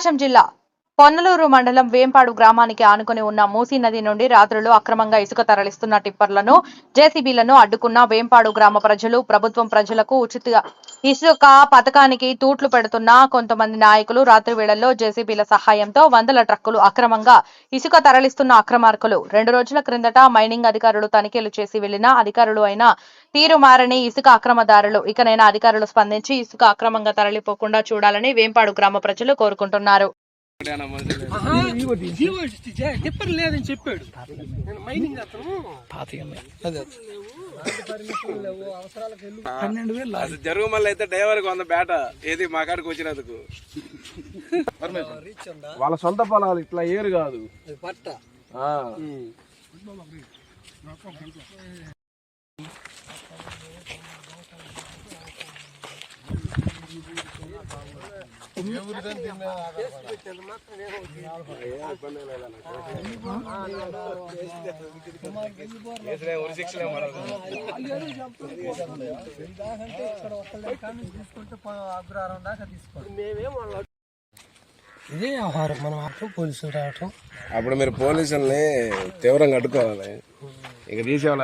ప్రకాశం జిల్లా పొన్నలూరు మండలం వేంపాడు గ్రామానికి ఆనుకుని ఉన్న మూసీ నది నుండి రాత్రులు అక్రమంగా ఇసుక తరలిస్తున్న టిప్పర్లను జేసీబీలను అడ్డుకున్న వేంపాడు గ్రామ ప్రజలు ప్రభుత్వం ప్రజలకు ఉచిత ఇసుక పథకానికి తూట్లు పెడుతున్న కొంతమంది నాయకులు రాత్రి వేళల్లో జేసీబీల సహాయంతో వందల ట్రక్కులు అక్రమంగా ఇసుక తరలిస్తున్న అక్రమార్కులు. రెండు రోజుల క్రిందట మైనింగ్ అధికారులు తనిఖీలు చేసి వెళ్ళిన అధికారులు అయిన తీరు మారని ఇసుక అక్రమదారులు ఇకనైనా అధికారులు స్పందించి ఇసుక అక్రమంగా తరలిపోకుండా చూడాలని వేంపాడు గ్రామ ప్రజలు కోరుకుంటున్నారు. టిప్పర్ లేదని చెప్పాడు నేను మైనింగ్ పన్నెండు వేలు జరుగు మళ్ళీ అయితే డ్రైవర్ వంద బేట ఏది మా కాడికి వచ్చినందుకు వాళ్ళ సొంత పొలాలు ఇట్లా ఏరు కాదు పట్ట ఆ. వేసినా ఉరి శిక్షలే మనకు. మేమేం వాళ్ళ ఇదే వ్యవహారం మనం ఆటం పోలీసులు రావటం అప్పుడు మీరు పోలీసుల్ని తీవ్రంగా అడ్డుకోవాలి ఇక తీసేవాళ్ళ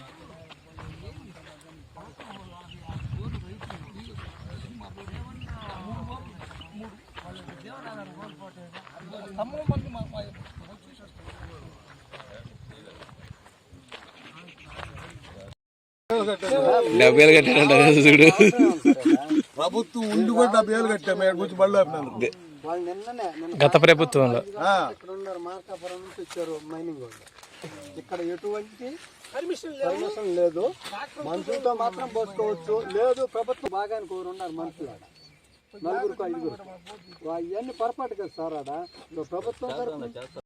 డెబ్బై కట్టాడంట చూడు. ప్రభుత్వం ఉండి కూడా డెబ్బై ఏళ్ళు కట్టాం మేము గురించి బళ్ళు ఆపినందుకు వాళ్ళు నిన్ననే నిన్న గత ప్రభుత్వంలో. ఇక్కడ ఉన్నారు మార్కాపురం నుంచి వచ్చారు మైనింగ్ వాళ్ళు. ఇక్కడ ఎటువంటి పర్మిషన్ లేదు. మనుషులతో మాత్రం పోసుకోవచ్చు. లేదు ప్రభుత్వం భాగానికి ఒకరు ఉన్నారు మనుషులు ఆడ నలుగురికి ఐదుగురు ఇవన్నీ పొరపాటు కదా సార్ ఆడ ఇదో ప్రభుత్వం తరఫున